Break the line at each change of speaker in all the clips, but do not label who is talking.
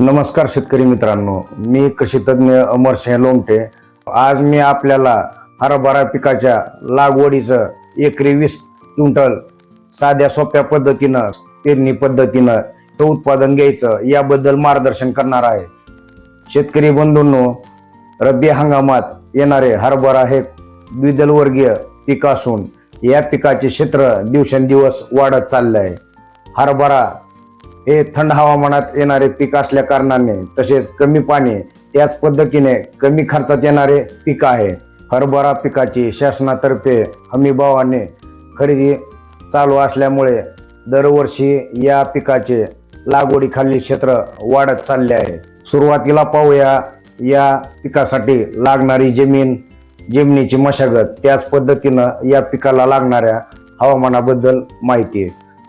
नमस्कार शेतकरी मित्रांनो. मी कृषी तज्ज्ञ अमर सिंह लोमटे. आज मी आपल्याला हरभरा पिकाच्या लागवडीचं एकरी वीस क्विंटल साध्या सोप्या पद्धतीनं पेरणी पद्धतीनं ते उत्पादन घ्यायचं याबद्दल मार्गदर्शन करणार आहे. शेतकरी बंधूंनो रब्बी हंगामात येणारे हरभरा हे द्विदल वर्गीय पीक असून या पिकाचे क्षेत्र दिवसेंदिवस वाढत चालले आहे हरभरा हे थंड हवामानात येणारे पीक असल्या कारणाने तसेच कमी पाणी त्याच पद्धतीने कमी खर्चात येणारे पीक आहे. हरभरा पिकाची शासनातर्फे हमीभावाने खरेदी चालू असल्यामुळे दरवर्षी या पिकाचे लागवडीखालील क्षेत्र वाढत चालले आहे. सुरुवातीला पाहूया या पिकासाठी लागणारी जमीन जमिनीची मशागत त्याच पद्धतीनं या पिकाला लागणाऱ्या हवामानाबद्दल माहिती.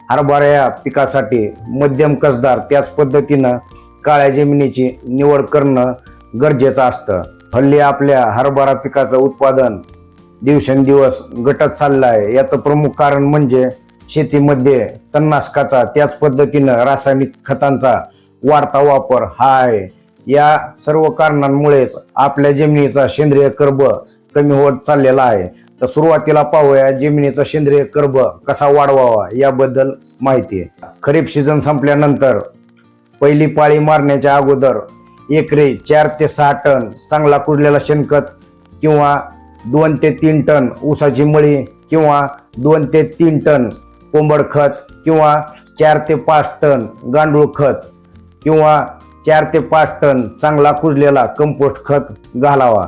हरभरा या पिकासाठी मध्यम कसदार त्याच पद्धतीनं काळ्या जमिनीची निवड करणं गरजेचं असतं. हल्ली आपल्या हरभरा पिकाचं उत्पादन दिवसेंदिवस घटत चाललं आहे याचं प्रमुख कारण म्हणजे शेतीमध्ये तणनाशकाचा त्याच पद्धतीनं रासायनिक खतांचा वाढता वापर हा आहे या सर्व कारणांमुळेच आपल्या जमिनीचा सेंद्रिय कर्ब कमी होत चाललेला आहे. तर सुरुवातीला पाहूया जमिनीचा सेंद्रिय कर्ब कसा वाढवावा याबद्दल माहिती आहे. खरीप सीझन संपल्यानंतर पहिली पाळी मारण्याच्या अगोदर एकरी चार ते सहा टन चांगला कुजलेला शेणखत किंवा दोन ते तीन टन ऊसाची मळी किंवा दोन ते तीन टन कोंबड खत किंवा चार ते पाच टन गांडूळ खत किंवा चार ते पाच टन चांगला कुजलेला कंपोस्ट खत घालावा.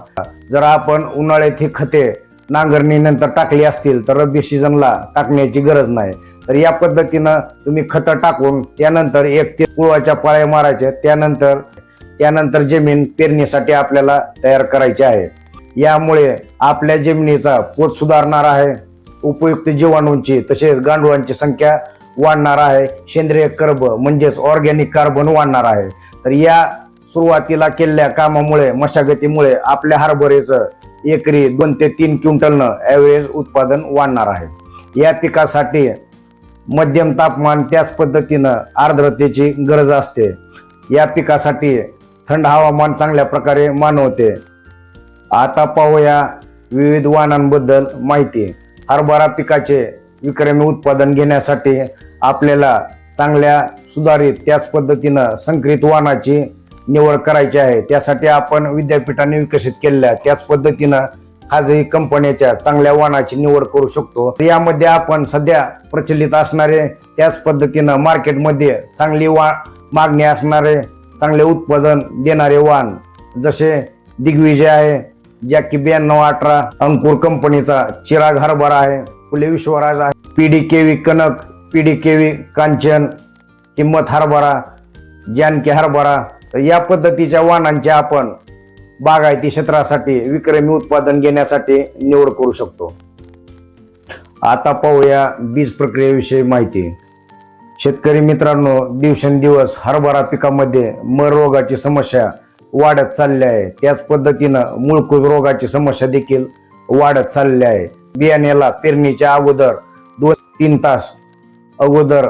जर आपण उन्हाळ्यात ही खते नांगरणीनंतर टाकली असतील तर रब्बी सीझनला टाकण्याची गरज नाही. तर या पद्धतीनं तुम्ही खतं टाकून त्यानंतर एक ते कुळवाच्या पाळ्या मारायच्या त्यानंतर त्यानंतर जमीन पेरणीसाठी आपल्याला तयार करायची आहे. यामुळे आपल्या जमिनीचा पोत सुधारणार आहे उपयुक्त जीवाणूंची तसेच गांडुळांची संख्या वाढणार आहे सेंद्रिय कर्ब म्हणजेच ऑर्गॅनिक कार्बन वाढणार आहे. तर या सुरुवातीला केलेल्या कामामुळे मशागतीमुळे आपल्या हरभरेचं एकरी दोन ते तीन क्विंटलनं ॲव्हरेज उत्पादन वाढणार आहे. या पिकासाठी मध्यम तापमान त्याच पद्धतीनं आर्द्रतेची गरज असते. या पिकासाठी थंड हवामान चांगल्या प्रकारे मानवते. आता पाहूया विविध वाहनांबद्दल माहिती. हरभरा पिकाचे विक्रमी उत्पादन घेण्यासाठी आपल्याला चांगल्या सुधारित त्याच पद्धतीनं संकरित वाहनाची निवड करायची आहे. त्यासाठी आपण विद्यापीठाने विकसित केलेल्या त्याच पद्धतीनं खाजगी कंपन्याच्या चांगल्या वाहनाची निवड करू शकतो. यामध्ये आपण सध्या प्रचलित असणारे त्याच पद्धतीनं मार्केटमध्ये चांगली वा मागणी असणारे चांगले उत्पादन देणारे वाहन जसे दिग्विजय आहे ज्या की ब्याण्णव अठरा अंकुर कंपनीचा चिराग हरभरा आहे फुले विश्वराज आहे P D K V Kanak P D K V Kanchan किंमत हरभरा जानकी हरभरा तर या पद्धतीच्या वाहनांची आपण बागायती क्षेत्रासाठी विक्रमी उत्पादन घेण्यासाठी निवड करू शकतो. आता पाहूया बीज प्रक्रियेविषयी माहिती. शेतकरी मित्रांनो दिवसेंदिवस हरभरा पिकामध्ये मर रोगाची समस्या वाढत चालली आहे. त्याच पद्धतीनं मुळकूज रोगाची समस्या देखील वाढत चालली आहे. बियाण्याला पेरणीच्या अगोदर दोन तीन तास अगोदर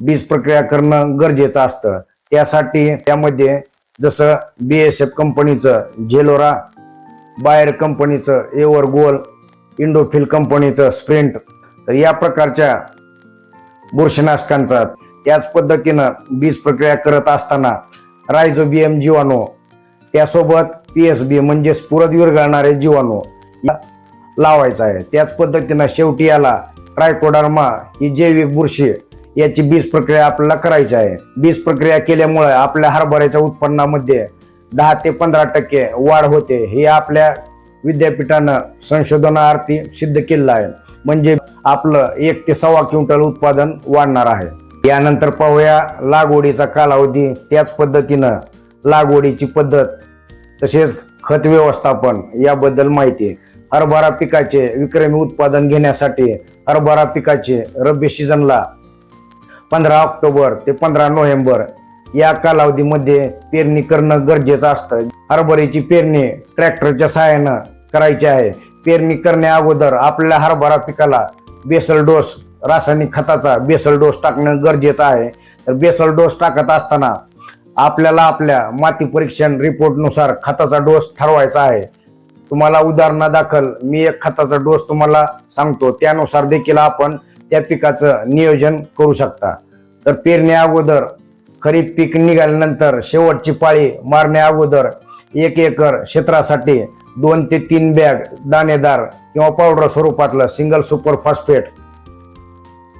बीज प्रक्रिया करणं गरजेचं असतं. त्यासाठी त्यामध्ये जसं बी एस एफ कंपनीचं झेलोरा बायर कंपनीचं एवर गोल इंडोफिल कंपनीचं स्प्रिंट तर या प्रकारच्या बुरशीनाशकांचा त्याच पद्धतीनं बीज प्रक्रिया करत असताना रायझोबियम जीवाणू त्यासोबत पी एस बी म्हणजेच पुरत विरघळणारे जीवाणू लावायचा आहे. त्याच पद्धतीनं शेवटी याला ट्रायकोडार्मा ही जैविक बुरशी याची बीज प्रक्रिया आपल्याला करायची आहे. बीज प्रक्रिया केल्यामुळे आपल्या हरभऱ्याच्या उत्पन्नामध्ये दहा ते पंधरा टक्के वाढ होते. हे आपल्या विद्यापीठानं संशोधनार्थी सिद्ध केलं आहे. म्हणजे आपलं एक ते सव्वा क्विंटल उत्पादन वाढणार आहे. यानंतर पाहूया लागवडीचा कालावधी. त्याच पद्धतीनं लागवडीची पद्धत तसेच खत व्यवस्थापन याबद्दल माहिती. हरभरा पिकाचे विक्रमी उत्पादन घेण्यासाठी हरभरा पिकाचे रब्बी सीझनला पंधरा ऑक्टोबर ते पंधरा नोव्हेंबर या कालावधीमध्ये पेरणी करणं गरजेचं असतं. हरभऱ्याची पेरणी ट्रॅक्टरच्या सहाय्यानं करायची आहे. पेरणी करण्या अगोदर आपल्याला हरभरा पिकाला बेसल डोस रासायनिक खताचा बेसल डोस टाकणं गरजेचं आहे. तर बेसल डोस टाकत असताना आपल्याला आपल्या माती परीक्षण रिपोर्टनुसार खताचा डोस ठरवायचा आहे. तुम्हाला उदाहरणादाखल मी एक खताचा डोस तुम्हाला सांगतो. त्यानुसार देखील आपण त्या पिकाचं नियोजन करू शकता. तर पेरण्या अगोदर खरीप पीक निघाल्यानंतर शेवटची पाळी मारण्या अगोदर एक एकर क्षेत्रासाठी दोन ते तीन बॅग दाणेदार किंवा पावडर स्वरूपातलं सिंगल सुपर फॉस्फेट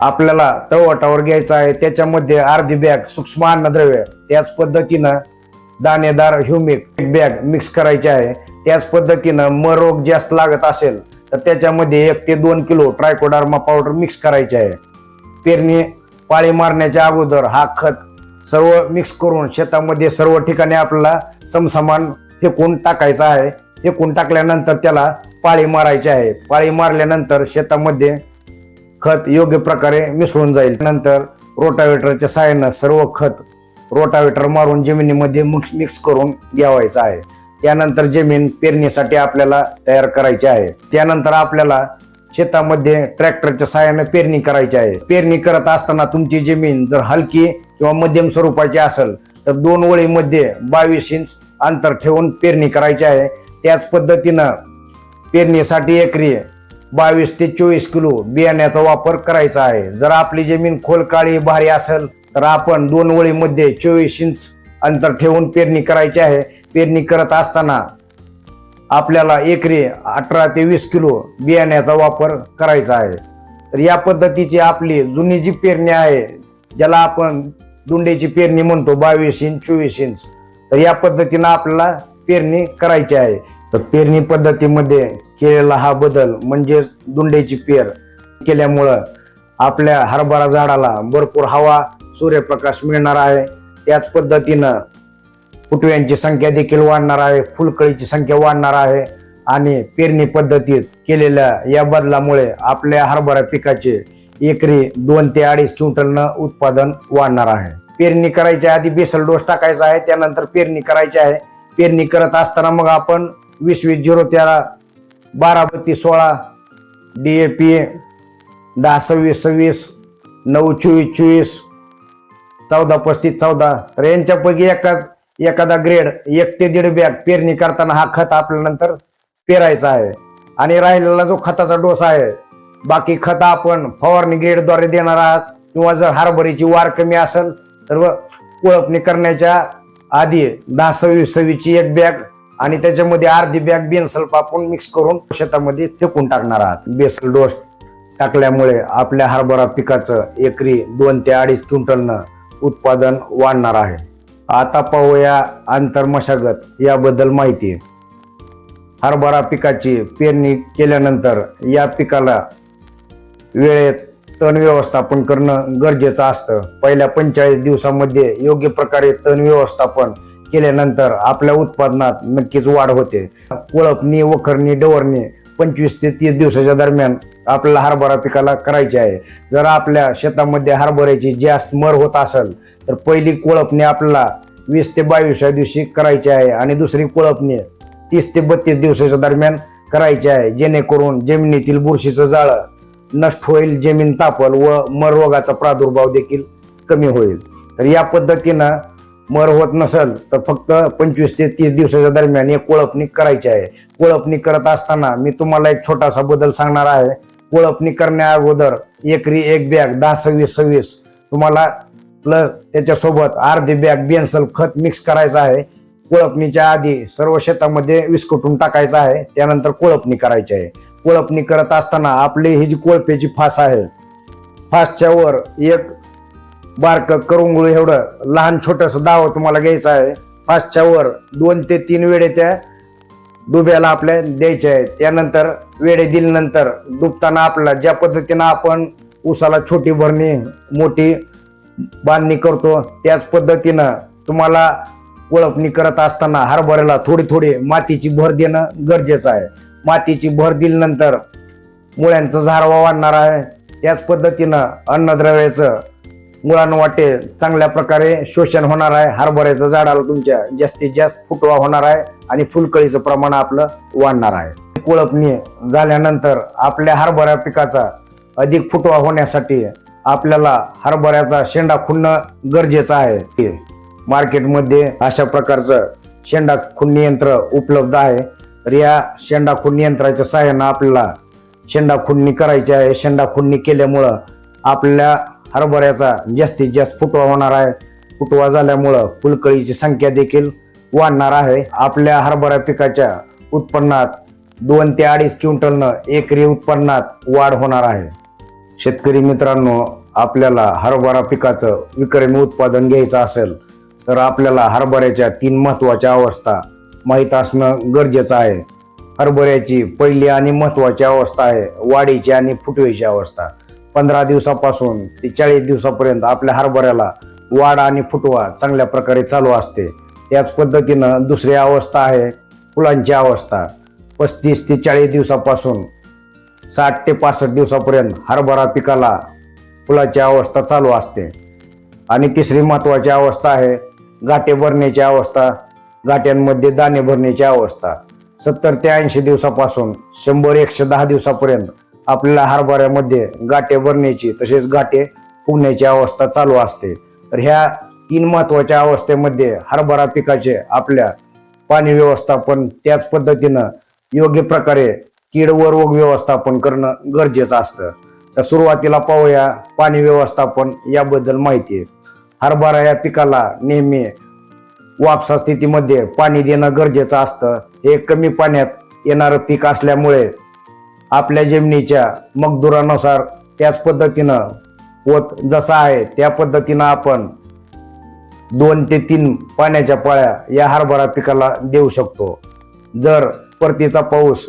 आपल्याला तळवटावर घ्यायचं आहे. त्याच्यामध्ये अर्धी बॅग सूक्ष्म अन्नद्रव्य त्याच पद्धतीनं दाणेदार ह्युमिक एक बॅग मिक्स करायची आहे. त्याच पद्धतीनं म रोग जास्त लागत असेल तर त्याच्यामध्ये एक ते दोन किलो ट्रायकोडार्मा पावडर मिक्स करायचे आहे. पेरणी पाळी मारण्याच्या अगोदर हा खत सर्व मिक्स करून शेतामध्ये सर्व ठिकाणी आपल्याला समसमान फेकून टाकायचा आहे. फेकून टाकल्यानंतर त्याला पाळी मारायची आहे. पाळी मारल्यानंतर शेतामध्ये खत योग्य प्रकारे मिसळून जाईल. नंतर रोटावेटरच्या सहाय्यानं सर्व खत रोटावेटर मारून जमिनीमध्ये मिक्स मिक्स करून घ्यावायचं आहे. त्यानंतर जमीन पेरणीसाठी आपल्याला तयार करायची आहे. त्यानंतर आपल्याला शेतामध्ये ट्रॅक्टरच्या सहाय्याने पेरणी करायची आहे. पेरणी करत असताना तुमची जमीन जर हलकी किंवा मध्यम स्वरूपाची असेल तर दोन ओळीमध्ये बावीस इंच अंतर ठेवून पेरणी करायची आहे. त्याच पद्धतीनं पेरणीसाठी एकरी बावीस ते चोवीस किलो बियाण्याचा वापर करायचा आहे. जर आपली जमीन खोल काळी भारी असेल तर आपण दोन ओळीमध्ये चोवीस इंच अंतर ठेवून पेरणी करायची आहे. पेरणी करत असताना आपल्याला एकरी अठरा ते वीस किलो बियाण्याचा वापर करायचा आहे. तर या पद्धतीची आपली जुनी जी पेरणी आहे ज्याला आपण दुंडेची पेरणी म्हणतो बावीस इंच चोवीस इंच तर या पद्धतीनं आपल्याला पेरणी करायची आहे. तर पेरणी पद्धतीमध्ये केलेला हा बदल म्हणजेच दुंडेची पेर केल्यामुळं आपल्या हरभरा झाडाला भरपूर हवा सूर्यप्रकाश मिळणार आहे. त्याच पद्धतीनं फुटव्यांची संख्या देखील वाढणार आहे फुलकळीची संख्या वाढणार आहे आणि पेरणी पद्धतीत केलेल्या या बदलामुळे आपल्या हरभरा पिकाचे एकरी दोन ते अडीच क्विंटलनं उत्पादन वाढणार आहे. पेरणी करायच्या आधी बेसल डोस टाकायचा आहे त्यानंतर पेरणी करायची आहे. पेरणी करत असताना मग आपण वीस वीस झिरो तेरा बारा बत्तीस सोळा डी ए पी दहा सव्वीस सव्वीस नऊ चोवीस चोवीस चौदा पस्तीस चौदा. तर यांच्यापैकी एका एखादा ग्रेड एक ते दीड बॅग पेरणी करताना हा खत आपल्या नंतर पेरायचा आहे. आणि राहिलेला जो खताचा डोसा आहे बाकी खत आपण फवारणी ग्रेडद्वारे देणार आहात. किंवा जर हरभरीची वार कमी असेल तर व कोळपणी करण्याच्या आधी दहा सव्वीस सव्वीसची एक बॅग आणि त्याच्यामध्ये अर्धी बॅग बेनसल्फ आपण मिक्स करून शेतामध्ये फेकून टाकणार आहात. बेसल डोस टाकल्यामुळे आपल्या हरभरा पिकाचं एकरी दोन ते अडीच क्विंटलनं उत्पादन वाढणार आहे. आता पाहूया आंतरमशागत याबद्दल माहिती. हरभरा पिकाची पेरणी केल्यानंतर या पिकाला वेळेत तण व्यवस्थापन करणं गरजेचं असतं. पहिल्या पंचेचाळीस दिवसामध्ये योग्य प्रकारे तण व्यवस्थापन केल्यानंतर आपल्या उत्पादनात नक्कीच वाढ होते. कोळपणी वखरणी डवरणी पंचवीस ते तीस दिवसाच्या दरम्यान आपल्याला हरभरा पिकाला करायची आहे. जर आपल्या शेतामध्ये हरभऱ्याची जास्त मर होत असेल तर पहिली कोळपणी आपल्याला वीस ते बावीसव्या दिवशी करायची आहे आणि दुसरी कोळपणी तीस ते बत्तीस दिवसाच्या दरम्यान करायची आहे जेणेकरून जमिनीतील बुरशीचं जाळं नष्ट होईल जमीन तापल व मर रोगाचा प्रादुर्भाव देखील कमी होईल. तर या पद्धतीनं मर होत नसेल तर फक्त पंचवीस ते तीस दिवसाच्या दरम्यान एक कोळपणी करायची आहे. कोळपणी करत असताना मी तुम्हाला एक छोटासा बदल सांगणार आहे. कोळपणी करण्या अगोदर एकरी एक बॅग दहा सव्वीस सव्वीस. तुम्हाला प्लस त्याच्यासोबत अर्धी बॅग बेन्सल खत मिक्स करायचं आहे. कोळपणीच्या आधी सर्व शेतामध्ये विस्कटून टाकायचं आहे. त्यानंतर कोळपणी करायची आहे. कोळपणी करत असताना आपली ही जी कोळपेची फास आहे फासच्या वर एक बारक करुंगळू एवढं लहान छोटस दाव तुम्हाला घ्यायचं आहे. फासच्या वर दोन ते तीन वेळे त्या डुब्याला आपल्या द्यायचे आहे त्यानंतर वेळे दिल्यानंतर डुबताना आपल्याला ज्या पद्धतीनं आपण उसाला छोटी भरणी मोठी बांधणी करतो त्याच पद्धतीनं तुम्हाला ओळखणी करत असताना हरभऱ्याला थोडी थोडी मातीची भर देणं गरजेचं आहे. मातीची भर दिल्यानंतर मुळ्यांचा झारवा वाढणार आहे. त्याच पद्धतीनं अन्नद्रव्याचं मुळांवाटे चांगल्या प्रकारे शोषण होणार आहे. हरभऱ्याचं झाडाला तुमच्या जास्तीत जास्त फुटवा होणार आहे आणि फुलकळीचं प्रमाण आपलं वाढणार आहे. कोळपणी झाल्यानंतर आपल्या हरभरा पिकाचा अधिक फुटवा होण्यासाठी आपल्याला हरभऱ्याचा शेंडा खुणणं गरजेचं आहे. मार्केटमध्ये अशा प्रकारचं शेंडा खुणणी यंत्र उपलब्ध आहे. तर या शेंडा खुणणी यंत्राच्या सहाय्यानं आपल्याला शेंडा खुणणी करायची आहे. शेंडा खुणणी केल्यामुळं आपल्या हरभऱ्याचा जास्तीत जास्त फुटवा होणार आहे. फुटवा झाल्यामुळं फुलकळीची संख्या देखील वाढणार आहे. आपल्या हरभरा पिकाच्या उत्पन्नात दोन ते अडीच क्विंटलनं एकरी उत्पन्नात वाढ होणार आहे. शेतकरी मित्रांनो आपल्याला हरभरा पिकाचं विक्रमी उत्पादन घ्यायचं असेल तर आपल्याला हरभऱ्याच्या तीन महत्त्वाच्या अवस्था माहीत असणं गरजेचं आहे. हरभऱ्याची पहिली आणि महत्त्वाची अवस्था आहे वाढीची आणि फुटवेची अवस्था. पंधरा दिवसापासून ते चाळीस दिवसापर्यंत आपल्या हरभऱ्याला वाढ आणि फुटवा चांगल्या प्रकारे चालू असते. त्याच पद्धतीनं दुसरी अवस्था आहे फुलांची अवस्था. पस्तीस ते चाळीस दिवसापासून साठ ते पासष्ट दिवसापर्यंत हरभरा पिकाला फुलाची अवस्था चालू असते. आणि तिसरी महत्त्वाची अवस्था आहे गाठे भरण्याची अवस्था. गाठ्यांमध्ये दाणे भरण्याची अवस्था. सत्तर ते ऐंशी दिवसापासून शंभर एकशे दहा दिवसापर्यंत आपल्याला हरभऱ्यामध्ये गाठे भरण्याची तसेच गाठे फुगण्याची अवस्था चालू असते. तर ह्या तीन महत्त्वाच्या अवस्थेमध्ये हरभरा पिकाचे आपल्या पाणी व्यवस्थापन त्याच पद्धतीनं योग्य प्रकारे कीड व रोग व्यवस्थापन करणं गरजेचं असतं. तर सुरुवातीला पाहूया पाणी व्यवस्थापन याबद्दल माहिती. आहे हरभरा या पिकाला नेहमी वापसा स्थितीमध्ये पाणी देणं गरजेचं असतं. हे कमी पाण्यात येणारं पीक असल्यामुळे आपल्या जमिनीच्या मगदुरानुसार त्याच पद्धतीनं होत जसा आहे त्या पद्धतीनं आपण दोन ते तीन पाण्याच्या पाळ्या या हरभरा पिकाला देऊ शकतो. जर परतीचा पाऊस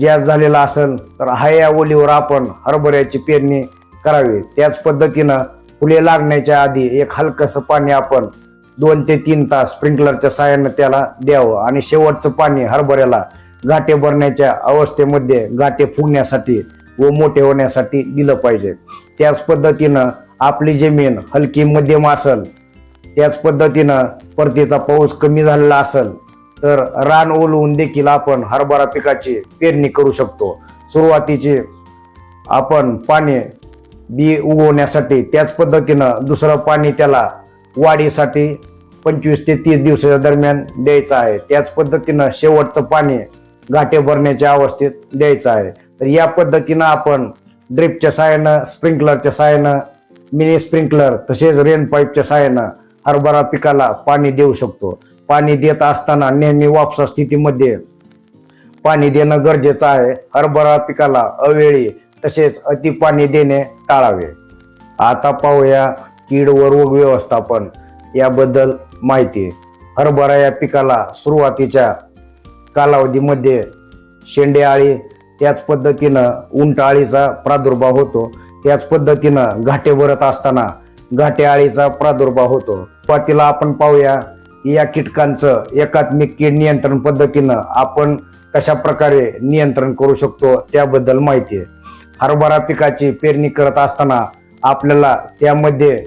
जास्त झालेला असेल तर हा या ओलीवर आपण हरभऱ्याची पेरणी करावी. त्याच पद्धतीनं फुले लागण्याच्या आधी एक हलकंसं पाणी आपण दोन ते तीन तास स्प्रिंकलरच्या साहाय्यानं त्याला द्यावं आणि शेवटचं पाणी हरभऱ्याला गाठे भरण्याच्या अवस्थेमध्ये गाठे फुगण्यासाठी व मोठे होण्यासाठी दिलं पाहिजे. त्याच पद्धतीनं आपली जमीन हलकी मध्यम असेल त्याच पद्धतीनं परतीचा पाऊस कमी झालेला असेल तर रान ओलवून देखील आपण हरभरा पिकाची पेरणी करू शकतो. सुरुवातीचे आपण पाणी बी उगवण्यासाठी त्याच पद्धतीनं दुसरं पाणी त्याला वाढीसाठी पंचवीस ते तीस दिवसाच्या दरम्यान द्यायचं आहे. त्याच पद्धतीनं शेवटचं पाणी गाठे भरण्याच्या अवस्थेत द्यायचं आहे. तर या पद्धतीनं आपण ड्रिपच्या सहाय्यानं स्प्रिंकलरच्या सहाय्यानं मिनी स्प्रिंकलर तसेच रेन पाईपच्या सहाय्यानं हरभरा पिकाला पाणी देऊ शकतो. पाणी देत असताना नेहमी वापसा स्थितीमध्ये पाणी देणं गरजेचं आहे. हरभरा पिकाला अवेळी तसेच अति पाणी देणे टाळावे. आता पाहूया कीड व रोग व्यवस्थापन याबद्दल माहिती. हरभरा या पिकाला सुरुवातीच्या कालावधीमध्ये शेंडे आळी त्याच पद्धतीनं उंटाआळीचा प्रादुर्भाव होतो. त्याच पद्धतीनं घाटे भरत असताना घाटे आळीचा प्रादुर्भाव होतो. सुरुवातीला आपण पाहूया की या कीटकांचं एकात्मिक कीड नियंत्रण पद्धतीनं आपण कशा प्रकारे नियंत्रण करू शकतो त्याबद्दल माहिती आहे. हरभरा पिकाची पेरणी करत असताना आपल्याला त्यामध्ये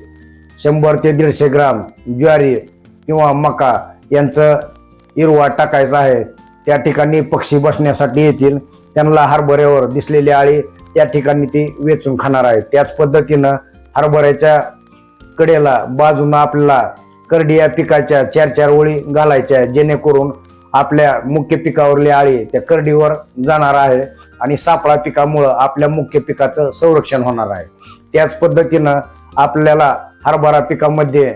शंभर ते दीडशे ग्राम ज्वारी किंवा मका यांचं हिरवा टाकायचा आहे. त्या ठिकाणी पक्षी बसण्यासाठी येतील. त्यांना हरभऱ्यावर दिसलेली आळी त्या ठिकाणी ती वेचून खाणार आहे त्याच पद्धतीनं हरभऱ्याच्या कडेला बाजूनं आपल्याला करडी या पिकाच्या चार चार ओळी घालायच्या जेणेकरून आपल्या मुख्य पिकावरली आळी त्या करडीवर जाणार आहे आणि सापळा पिकामुळं आपल्या मुख्य पिकाचं संरक्षण होणार आहे. त्याच पद्धतीनं आपल्याला हरभरा पिकामध्ये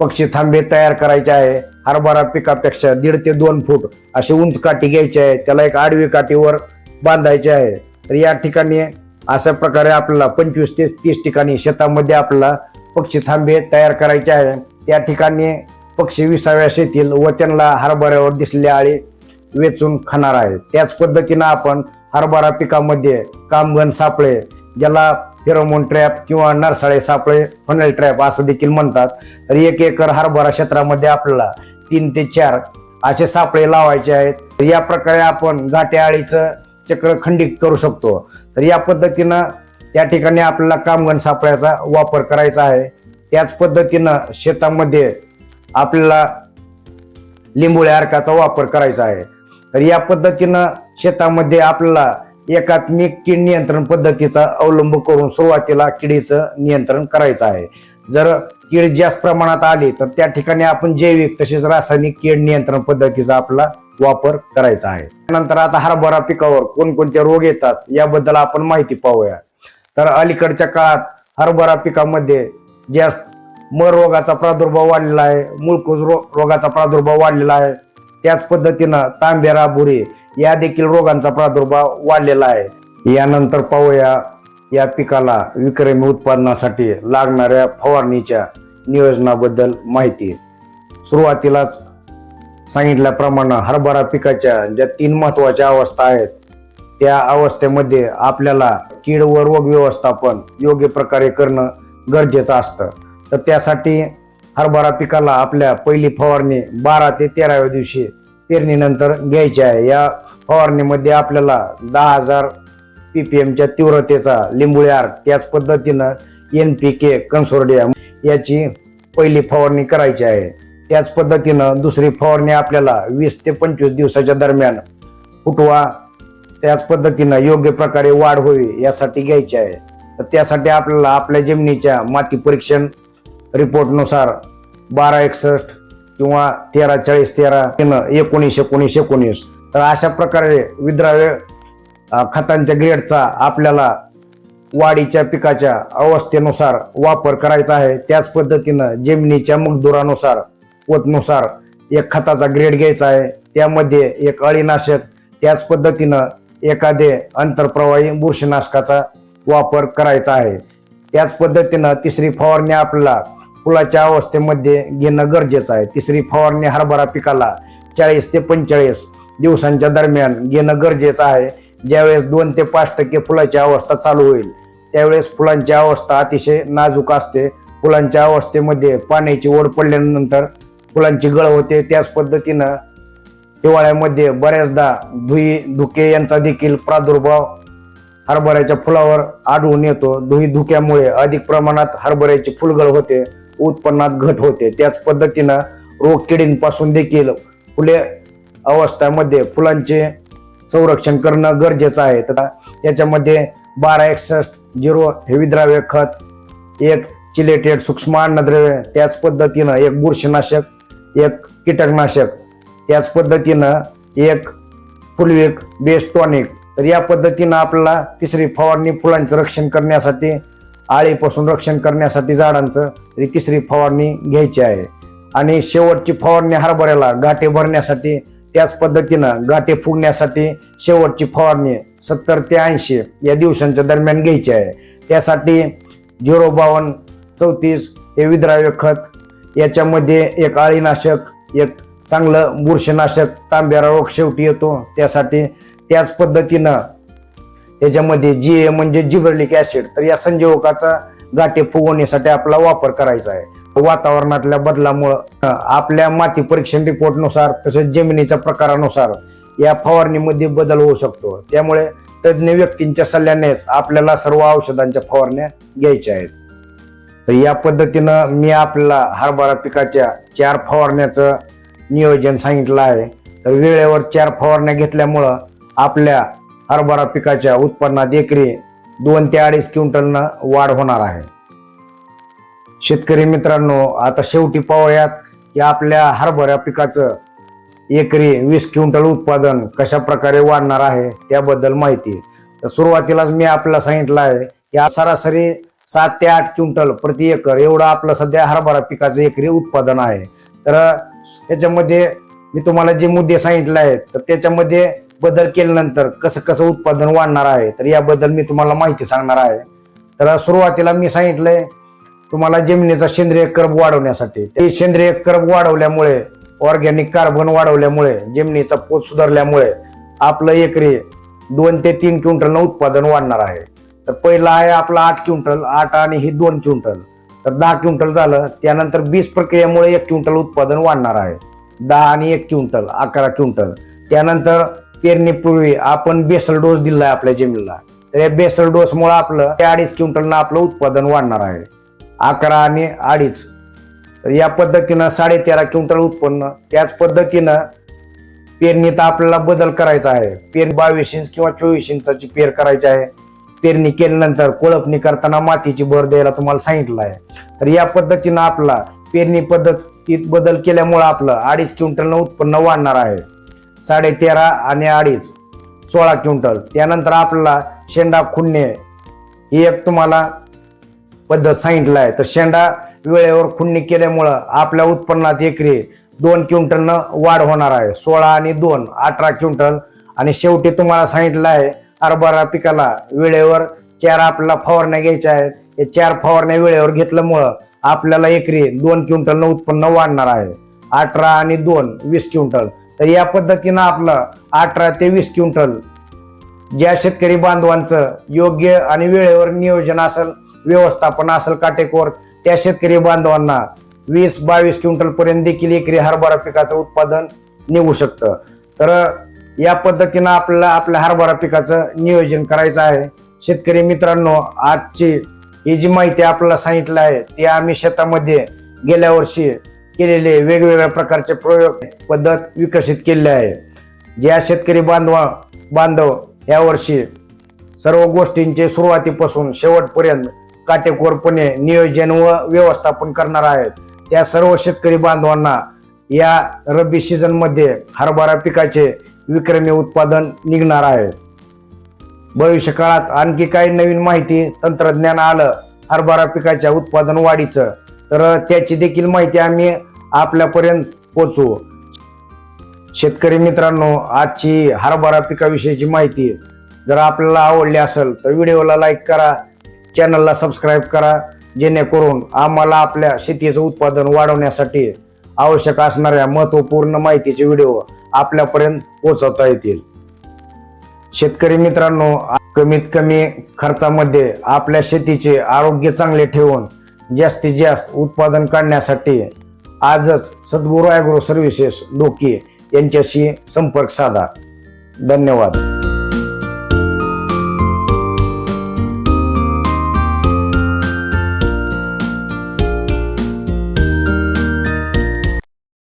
पक्षी थांबे तयार करायचे आहे. हरभरा पिकापेक्षा दीड ते दोन फूट अशी उंच काठी घ्यायची आहे. त्याला एक आडवी काठीवर बांधायचे आहे. तर या ठिकाणी अशा प्रकारे आपल्याला पंचवीस ते तीस ठिकाणी शेतामध्ये आपल्याला पक्षी थांबे तयार करायचे आहे. त्या ठिकाणी पक्षी विसाव्यास येतील व त्यांना हरभऱ्यावर दिसलेली आळी वेचून खाणार आहे. त्याच पद्धतीनं आपण हरभरा पिकामध्ये कामगण सापळे ज्याला फेरोमोन ट्रॅप किंवा नरसाळे सापळे फनेल ट्रॅप असं देखील म्हणतात. तर एक एकर हरभरा क्षेत्रामध्ये आपल्याला तीन ते चार असे सापळे लावायचे आहेत. या प्रकारे आपण घाट्या आळीचं चक्र खंडित करू शकतो. तर या पद्धतीनं त्या ठिकाणी आपल्याला कामगण सापळ्याचा वापर करायचा आहे. त्याच पद्धतीनं शेतामध्ये आपल्याला लिंबोळ्या अर्काचा वापर करायचा आहे. तर या पद्धतीनं शेतामध्ये आपल्याला एकात्मिक कीड नियंत्रण पद्धतीचा अवलंब करून सुरुवातीला किडीचं नियंत्रण करायचं आहे. जर कीड जास्त प्रमाणात आली तर त्या ठिकाणी आपण जैविक तसेच रासायनिक कीड नियंत्रण पद्धतीचा आपला वापर करायचा आहे. त्यानंतर आता हरभरा पिकावर कोणकोणते रोग येतात याबद्दल आपण माहिती पाहूया. तर अलीकडच्या काळात हरभरा पिकामध्ये जास्त मर रोगाचा प्रादुर्भाव वाढलेला आहे मुळकूज रो रोगाचा प्रादुर्भाव वाढलेला आहे. त्याच पद्धतीनं तांबेरा बुरी या देखील रोगांचा प्रादुर्भाव वाढलेला आहे. यानंतर पाहूया या पिकाला विक्रमी उत्पादनासाठी लागणाऱ्या फवारणीच्या नियोजनाबद्दल माहिती. सुरुवातीलाच सांगितल्याप्रमाणे हरभरा पिकाच्या ज्या तीन महत्त्वाच्या अवस्था आहेत त्या अवस्थेमध्ये आपल्याला कीड व रोग व्यवस्थापन योग्य प्रकारे करणं गरजेचं असतं. तर त्यासाठी हरभरा पिकाला आपल्या पहिली फवारणी बारा ते तेराव्या दिवशी पेरणीनंतर घ्यायची आहे. या फवारणीमध्ये आपल्याला दहा हजार पीपीएमच्या तीव्रतेचा लिंबुळे आर्क त्याच पद्धतीनं एन पी के कन्सोर्डियम याची पहिली फवारणी करायची आहे. त्याच पद्धतीनं दुसरी फवारणी आपल्याला वीस ते पंचवीस दिवसाच्या दरम्यान फुटवा त्याच पद्धतीनं योग्य प्रकारे वाढ होईल यासाठी घ्यायची आहे. तर त्यासाठी आपल्याला आपल्या जमिनीच्या माती परीक्षण रिपोर्टनुसार बारा एकसष्ट किंवा तेरा चाळीस तेरा एकोणीस एकोणीस एकोणीस. तर अशा प्रकारे विद्राव्य खतांच्या ग्रेडचा आपल्याला वाढीच्या पिकाच्या अवस्थेनुसार वापर करायचा आहे. त्याच पद्धतीनं जमिनीच्या मगदुरानुसार वतनुसार एक खताचा ग्रेड घ्यायचा आहे. त्यामध्ये एक अळीनाशक त्याच पद्धतीनं एखादे अंतरप्रवाही बुरशीनाशकाचा वापर करायचा आहे. त्याच पद्धतीनं तिसरी फवारणी आपल्याला फुलाच्या अवस्थेमध्ये घेणं गरजेचं आहे. तिसरी फवारणी हरभरा पिकाला चाळीस ते पंचेचाळीस दिवसांच्या दरम्यान घेणं गरजेचं आहे. ज्यावेळेस दोन ते पाच टक्के फुलाची अवस्था चालू होईल त्यावेळेस फुलांची अवस्था अतिशय नाजूक असते. फुलांच्या अवस्थेमध्ये पाण्याची ओढ पडल्यानंतर फुलांची गळ होते. त्याच पद्धतीनं हिवाळ्यामध्ये बऱ्याचदा धुई धुके यांचा देखील प्रादुर्भाव हरभऱ्याच्या फुलावर आढळून येतो. धुई धुक्यामुळे अधिक प्रमाणात हरभऱ्याची फुलगळ होते उत्पन्नात घट होते. त्याच पद्धतीनं रोग किडींपासून देखील फुले अवस्थामध्ये फुलांचे संरक्षण करणं गरजेचं आहे. तर त्याच्यामध्ये बारा एकसष्ट झिरो हे विद्राव्य खत एक चिलेटेड सूक्ष्म अन्नद्रव्य त्याच पद्धतीनं एक बुरशीनाशक एक कीटकनाशक त्याच पद्धतीनं एक फुलवेक बेस्ट टॉनिक. तर या पद्धतीनं आपल्याला तिसरी फवारणी फुलांचं रक्षण करण्यासाठी आळीपासून रक्षण करण्यासाठी झाडांचं ही तिसरी फवारणी घ्यायची आहे. आणि शेवटची फवारणी हरभऱ्याला गाठे भरण्यासाठी त्याच पद्धतीनं गाठे फुगण्यासाठी शेवटची फवारणी सत्तर ते ऐंशी या दिवसांच्या दरम्यान घ्यायची आहे. त्यासाठी झिरो बावन्न चौतीस हे विद्राव्य खत याच्यामध्ये एक आळीनाशक एक चांगलं बुरशीनाशक तांब्यारा रोग शेवटी येतो. त्यासाठी त्याच पद्धतीनं याच्यामध्ये जी ए म्हणजे जिबर्लिक ॲसिड तर या संजीवकाचा गाठी फुगवण्यासाठी आपला वापर करायचा आहे. वातावरणातल्या बदलामुळं आपल्या माती परीक्षण रिपोर्टनुसार तसेच जमिनीच्या प्रकारानुसार या फवारणीमध्ये बदल होऊ शकतो. त्यामुळे तज्ज्ञ व्यक्तींच्या सल्ल्यानेच आपल्याला सर्व औषधांच्या फवारण्या घ्यायच्या आहेत. तर या पद्धतीनं मी आपल्याला हरभरा पिकाच्या चार फवारण्याचं नियोजन सांगितलं आहे. तर वेळेवर चार फवारण्या घेतल्यामुळं आपल्या हरभरा पिकाच्या उत्पन्नात एकरी दोन ते अडीच क्विंटलनं वाढ होणार आहे. शेतकरी मित्रांनो आता शेवटी पाहूयात की आपल्या हरभरा पिकाचं एकरी वीस क्विंटल उत्पादन कशा प्रकारे वाढणार आहे त्याबद्दल माहिती. तर सुरुवातीलाच मी आपल्याला सांगितलं आहे की सरासरी सात ते आठ क्विंटल प्रति एकर एवढं आपलं सध्या हरभरा पिकाचं एकरी उत्पादन आहे. तर त्याच्यामध्ये मी तुम्हाला जे मुद्दे सांगितले आहेत तर त्याच्यामध्ये बदल केल्यानंतर कसं कसं उत्पादन वाढणार आहे तर याबद्दल मी तुम्हाला माहिती सांगणार आहे. तर सुरुवातीला मी सांगितलंय तुम्हाला जमिनीचा सेंद्रिय कर्ब वाढवण्यासाठी. ते सेंद्रिय कर्ब वाढवल्यामुळे ऑर्गॅनिक कार्बन वाढवल्यामुळे जमिनीचा पोत सुधारल्यामुळे आपलं एकरी दोन ते तीन क्विंटलनं उत्पादन वाढणार आहे. तर पहिला आहे आपला आठ क्विंटल आठ आणि ही दोन क्विंटल. तर दहा क्विंटल झालं त्यानंतर बीस प्रक्रियेमुळे एक क्विंटल उत्पादन वाढणार आहे. दहा आणि एक क्विंटल अकरा क्विंटल. त्यानंतर पेरणीपूर्वी आपण बेसल डोस दिलाय आपल्या जमिनीला. तर या बेसल डोसमुळे आपलं ते अडीच क्विंटलनं आपलं उत्पादन वाढणार आहे. अकरा आणि अडीच. तर या पद्धतीनं साडेतेरा क्विंटल उत्पन्न त्याच पद्धतीनं पेरणीत आपल्याला बदल करायचा आहे. पेर बावीस इंच किंवा चोवीस इंचाची पेर करायची आहे. पेरणी केल्यानंतर कोळपणी करताना मातीची भर द्यायला तुम्हाला सांगितलं आहे. तर या पद्धतीनं आपला पेरणी पद्धतीत बदल केल्यामुळं आपलं अडीच क्विंटलनं उत्पन्न वाढणार आहे. साडे तेरा आणि अडीच सोळा क्विंटल. त्यानंतर आपल्याला शेंडा खुडणे ही एक तुम्हाला पद्धत सांगितलं आहे. तर शेंडा वेळेवर खुंडणी केल्यामुळं आपल्या उत्पन्नात एकरी दोन क्विंटलनं वाढ होणार आहे. सोळा आणि दोन अठरा क्विंटल. आणि शेवटी तुम्हाला सांगितलं आहे हरभरा पिकाला वेळेवर चार आपल्याला फवारण्या घ्यायच्या आहेत. हे चार फवारण्या वेळेवर घेतल्यामुळं आपल्याला एकरी दोन क्विंटलनं उत्पन्न वाढणार आहे. अठरा आणि दोन वीस क्विंटल. तर या पद्धतीनं आपलं अठरा ते वीस क्विंटल ज्या शेतकरी बांधवांचं योग्य आणि वेळेवर नियोजन असेल व्यवस्थापन असेल काटेकोर त्या शेतकरी बांधवांना वीस बावीस क्विंटल पर्यंत देखील एकरी हरभरा पिकाचं उत्पादन निघू शकतं. तर या पद्धतीनं आपल्याला आपल्या हरभरा पिकाचं नियोजन करायचं आहे. शेतकरी मित्रांनो आजची ही जी माहिती आपल्याला सांगितलं आहे ती आम्ही शेतामध्ये गेल्या वर्षी केलेले वेगवेगळ्या प्रकारचे प्रयोग पद्धत विकसित केले आहे. ज्या शेतकरी बांधवा बांधव यावर्षी सर्व गोष्टींचे सुरुवातीपासून शेवटपर्यंत काटेकोरपणे नियोजन व व्यवस्थापन करणार आहेत. त्या सर्व शेतकरी बांधवांना या रब्बी सीझनमध्ये हरभरा पिकाचे विक्रमी उत्पादन निघणार आहे. भविष्य काळात आणखी काही नवीन माहिती तंत्रज्ञान आलं हरभरा पिकाच्या उत्पादन वाढीचं तर त्याची देखील माहिती आम्ही आपल्यापर्यंत पोचवू शेतकरी मित्रांनो आजची हरभरा पिकाविषयीची माहिती जर आपल्याला आवडली असेल तर व्हिडिओला लाईक करा चॅनलला सबस्क्राईब करा जेणेकरून आम्हाला आपल्या शेतीचं उत्पादन वाढवण्यासाठी आवश्यक असणाऱ्या महत्त्वपूर्ण माहितीचे व्हिडिओ आपल्यापर्यंत पोहोचवता येतील. शेतकरी मित्रांनो कमीत कमी खर्चामध्ये आपल्या शेतीचे आरोग्य चांगले ठेवून जास्तीत जास्त उत्पादन काढण्यासाठी आजच सद्गुरू ॲग्रो सर्व्हिसेस डोकी यांच्याशी संपर्क साधा. धन्यवाद.